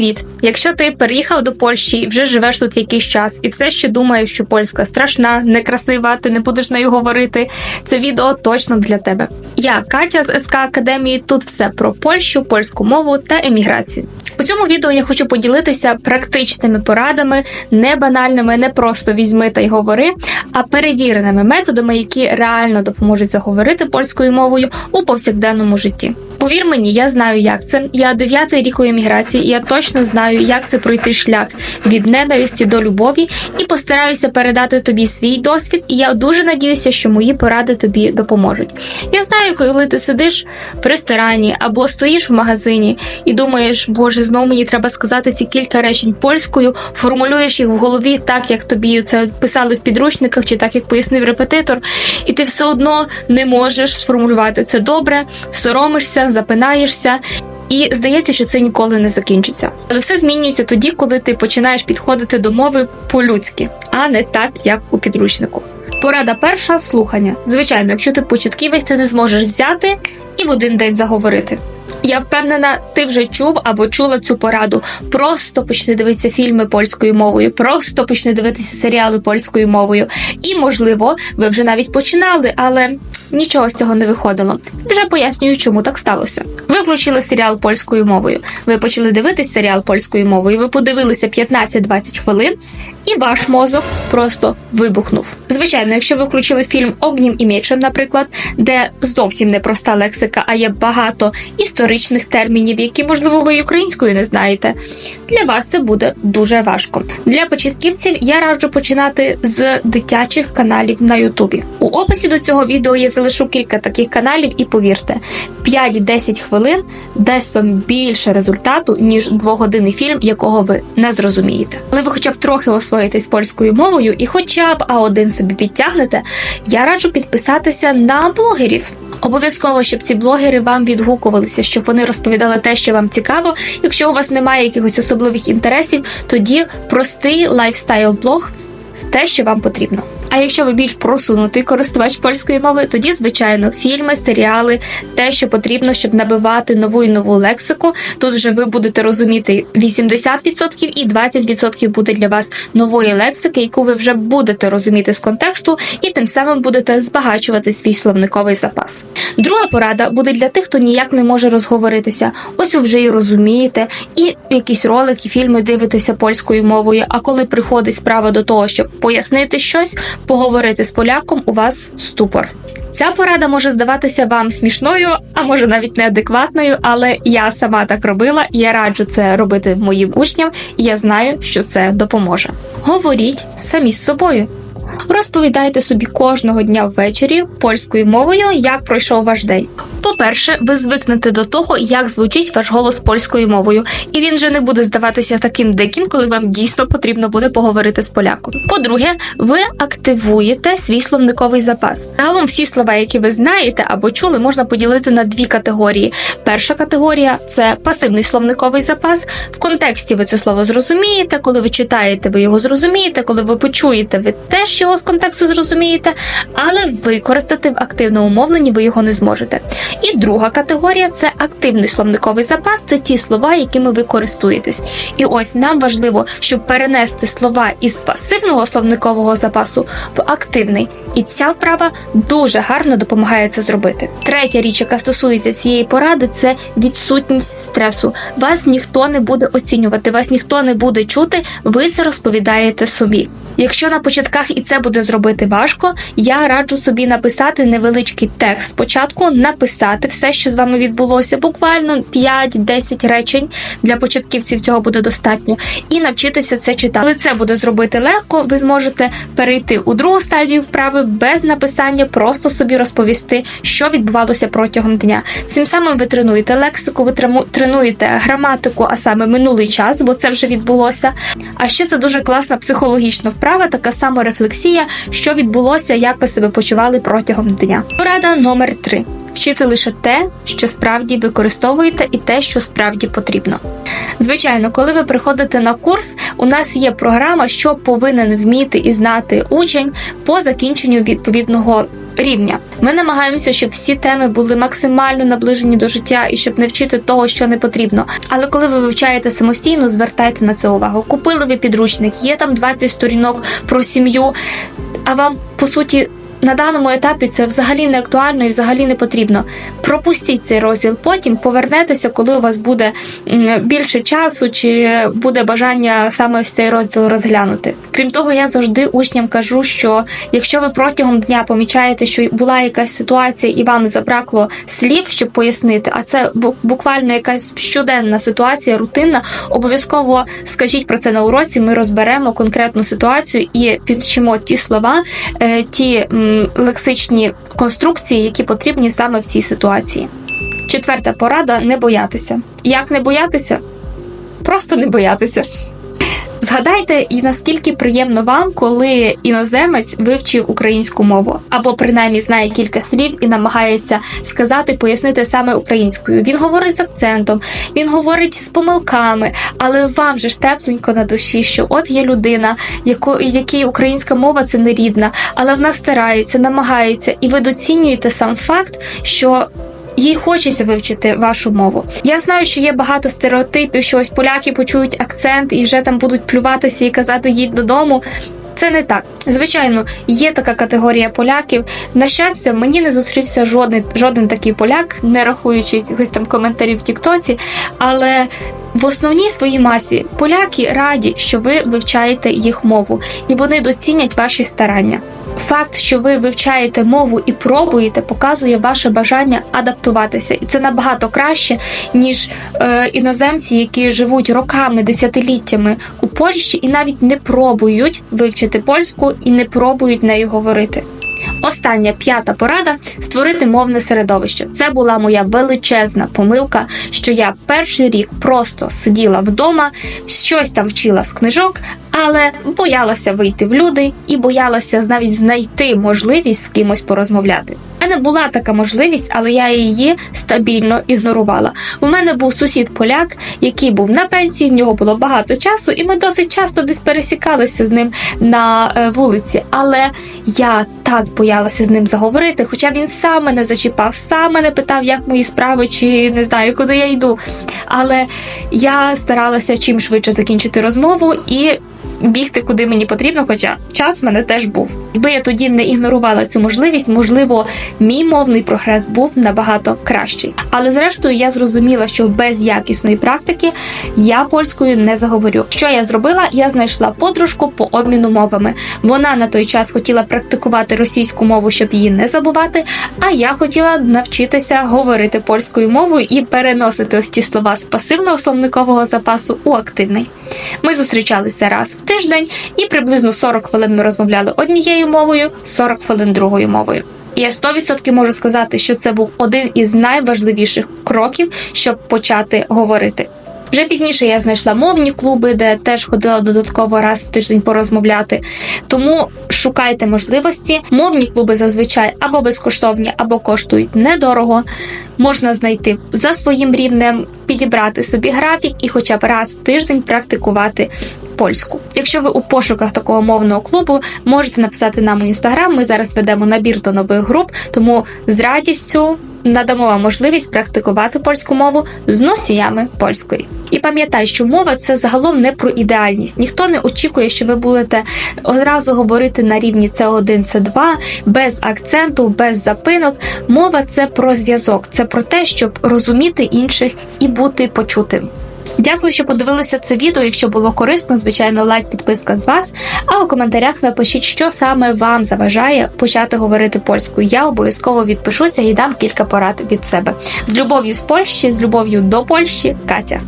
Привіт! Якщо ти переїхав до Польщі і вже живеш тут якийсь час, і все ще думаєш, що польська страшна, некрасива, ти не будеш нею говорити. Це відео точно для тебе. Я Катя з СК Академії. Тут все про Польщу, польську мову та еміграцію. У цьому відео я хочу поділитися практичними порадами, не банальними, не просто візьми та й говори, а перевіреними методами, які реально допоможуть заговорити польською мовою у повсякденному житті. Повір мені, я знаю, як це. Я дев'ятий рік у еміграції, і я точно знаю, як це пройти шлях від ненависті до любові, і постараюся передати тобі свій досвід. І я дуже надіюся, що мої поради тобі допоможуть. Я знаю, коли ти сидиш в ресторані або стоїш в магазині і думаєш, боже, знову мені треба сказати ці кілька речень польською, формулюєш їх в голові так, як тобі це писали в підручниках, чи так як пояснив репетитор, і ти все одно не можеш сформулювати це добре, соромишся запинаєшся, і здається, що це ніколи не закінчиться. Але все змінюється тоді, коли ти починаєш підходити до мови по-людськи, а не так, як у підручнику. Порада перша слухання. Звичайно, якщо ти початківець, ти не зможеш взяти і в один день заговорити. Я впевнена, ти вже чув або чула цю пораду. Просто почни дивитися фільми польською мовою, просто почни дивитися серіали польською мовою. І, можливо, ви вже навіть починали, але нічого з цього не виходило. Вже пояснюю, чому так сталося. Ви включили серіал польською мовою. Ви почали дивитися серіал польською мовою. Ви подивилися 15-20 хвилин, і ваш мозок просто вибухнув. Звичайно, якщо ви включили фільм Огнім і мечем, наприклад, де зовсім не проста лексика, а є багато історичних термінів, які, можливо, ви українською не знаєте. Для вас це буде дуже важко. Для початківців я раджу починати з дитячих каналів на Ютубі. У описі до цього відео я залишу кілька таких каналів, і повірте, 5-10 хвилин дасть вам більше результату, ніж двогодинний фільм, якого ви не зрозумієте. Але ви хоча б трохи освоїтесь польською мовою і хоча б А1 собі підтягнете, я раджу підписатися на блогерів. Обов'язково, щоб ці блогери вам відгукувалися, щоб вони розповідали те, що вам цікаво. Якщо у вас немає якихось особливих інтересів, тоді простий лайфстайл-блог те, що вам потрібно. А якщо ви більш просунутий користувач польської мови, тоді, звичайно, фільми, серіали, те, що потрібно, щоб набивати нову і нову лексику. Тут вже ви будете розуміти 80% і 20% буде для вас нової лексики, яку ви вже будете розуміти з контексту, і тим самим будете збагачувати свій словниковий запас. Друга порада буде для тих, хто ніяк не може розговоритися. Ось ви вже і розумієте, і якісь ролики, фільми дивитеся польською мовою. А коли приходить справа до того, щоб пояснити щось поговорити з поляком, у вас ступор. Ця порада може здаватися вам смішною, а може навіть неадекватною, але я сама так робила, я раджу це робити моїм учням, і я знаю, що це допоможе. Говоріть самі з собою. Розповідайте собі кожного дня ввечері польською мовою, як пройшов ваш день. По-перше, ви звикнете до того, як звучить ваш голос польською мовою, і він вже не буде здаватися таким диким, коли вам дійсно потрібно буде поговорити з поляком. По-друге, ви активуєте свій словниковий запас. Загалом всі слова, які ви знаєте або чули, можна поділити на дві категорії. Перша категорія це пасивний словниковий запас. В контексті ви це слово зрозумієте, коли ви читаєте, ви його зрозумієте, коли ви почуєте, ви теж його з контексту зрозумієте, але використати в активному мовленні ви його не зможете. І друга категорія це активний словниковий запас, це ті слова, якими ви користуєтесь. І ось нам важливо, щоб перенести слова із пасивного словникового запасу в активний. І ця вправа дуже гарно допомагає це зробити. Третя річ, яка стосується цієї поради, це відсутність стресу. Вас ніхто не буде оцінювати, вас ніхто не буде чути, ви це розповідаєте собі. Якщо на початках і це буде зробити важко, я раджу собі написати невеличкий текст спочатку, написати все, що з вами відбулося, буквально 5-10 речень для початківців цього буде достатньо, і навчитися це читати. Коли це буде зробити легко, ви зможете перейти у другу стадію вправи без написання, просто собі розповісти, що відбувалося протягом дня. Цим самим ви тренуєте лексику, ви тренуєте граматику, а саме минулий час, бо це вже відбулося. А ще це дуже класна психологічна вправа вправа така сама рефлексія, що відбулося, як ви себе почували протягом дня. Порада номер 3 вчити лише те, що справді використовуєте, і те, що справді потрібно. Звичайно, коли ви приходите на курс, у нас є програма, що повинен вміти і знати учень по закінченню відповідного рівня. Ми намагаємося, щоб всі теми були максимально наближені до життя і щоб не вчити того, що не потрібно. Але коли ви вивчаєте самостійно, звертайте на це увагу. Купили ви підручник, є там 20 сторінок про сім'ю, а вам по суті. На даному етапі це взагалі не актуально і взагалі не потрібно. Пропустіть цей розділ, потім повернетеся, коли у вас буде більше часу чи буде бажання саме цей розділ розглянути. Крім того, я завжди учням кажу, що якщо ви протягом дня помічаєте, що була якась ситуація і вам забракло слів, щоб пояснити, а це бу- буквально якась щоденна ситуація, рутинна, обов'язково скажіть про це на уроці. Ми розберемо конкретну ситуацію і підчимо ті слова, е, ті лексичні конструкції, які потрібні саме в цій ситуації. Четверта порада не боятися. Як не боятися? Просто не боятися. Згадайте, і наскільки приємно вам, коли іноземець вивчив українську мову, або принаймні знає кілька слів і намагається сказати, пояснити саме українською. Він говорить з акцентом, він говорить з помилками, але вам же ж тепленько на душі, що от є людина, яко, якій українська мова це не рідна, але вона старається, намагається, і ви доцінюєте сам факт, що їй хочеться вивчити вашу мову. Я знаю, що є багато стереотипів, що ось поляки почують акцент і вже там будуть плюватися і казати їдь додому. Це не так. Звичайно, є така категорія поляків. На щастя, мені не зустрівся жоден, жоден такий поляк, не рахуючи якихось там коментарів в Тіктоці. Але в основній своїй масі поляки раді, що ви вивчаєте їх мову, і вони доцінять ваші старання. Факт, що ви вивчаєте мову і пробуєте, показує ваше бажання адаптуватися, і це набагато краще, ніж е, іноземці, які живуть роками, десятиліттями у Польщі і навіть не пробують вивчити польську і не пробують нею говорити. Остання п'ята порада створити мовне середовище. Це була моя величезна помилка, що я перший рік просто сиділа вдома, щось там вчила з книжок, але боялася вийти в люди і боялася навіть знайти можливість з кимось порозмовляти. У мене була така можливість, але я її стабільно ігнорувала. У мене був сусід поляк, який був на пенсії, в нього було багато часу, і ми досить часто десь пересікалися з ним на е, вулиці. Але я так боялася з ним заговорити, хоча він сам мене зачіпав, сам мене питав, як мої справи, чи не знаю, куди я йду. Але я старалася чим швидше закінчити розмову і бігти куди мені потрібно, хоча час в мене теж був. Якби я тоді не ігнорувала цю можливість, можливо, мій мовний прогрес був набагато кращий. Але зрештою я зрозуміла, що без якісної практики я польською не заговорю. Що я зробила? Я знайшла подружку по обміну мовами. Вона на той час хотіла практикувати російську мову, щоб її не забувати. А я хотіла навчитися говорити польською мовою і переносити ось ті слова з пасивного словникового запасу у активний. Ми зустрічалися раз в тиждень, і приблизно 40 хвилин ми розмовляли однією мовою, 40 хвилин другою мовою. І я 100% можу сказати, що це був один із найважливіших кроків, щоб почати говорити. Вже пізніше я знайшла мовні клуби, де теж ходила додатково раз в тиждень порозмовляти. Тому шукайте можливості. Мовні клуби зазвичай або безкоштовні, або коштують недорого. Можна знайти за своїм рівнем, підібрати собі графік і хоча б раз в тиждень практикувати польську. Якщо ви у пошуках такого мовного клубу, можете написати нам у інстаграм. Ми зараз ведемо набір до нових груп, тому з радістю надамо вам можливість практикувати польську мову з носіями польської. І пам'ятай, що мова це загалом не про ідеальність. Ніхто не очікує, що ви будете одразу говорити на рівні С1, С2, без акценту, без запинок. Мова це про зв'язок, це про те, щоб розуміти інших і бути почутим. Дякую, що подивилися це відео. Якщо було корисно, звичайно, лайк, підписка з вас. А у коментарях напишіть, що саме вам заважає почати говорити польською. Я обов'язково відпишуся і дам кілька порад від себе. З любов'ю з Польщі, з любов'ю до Польщі, Катя.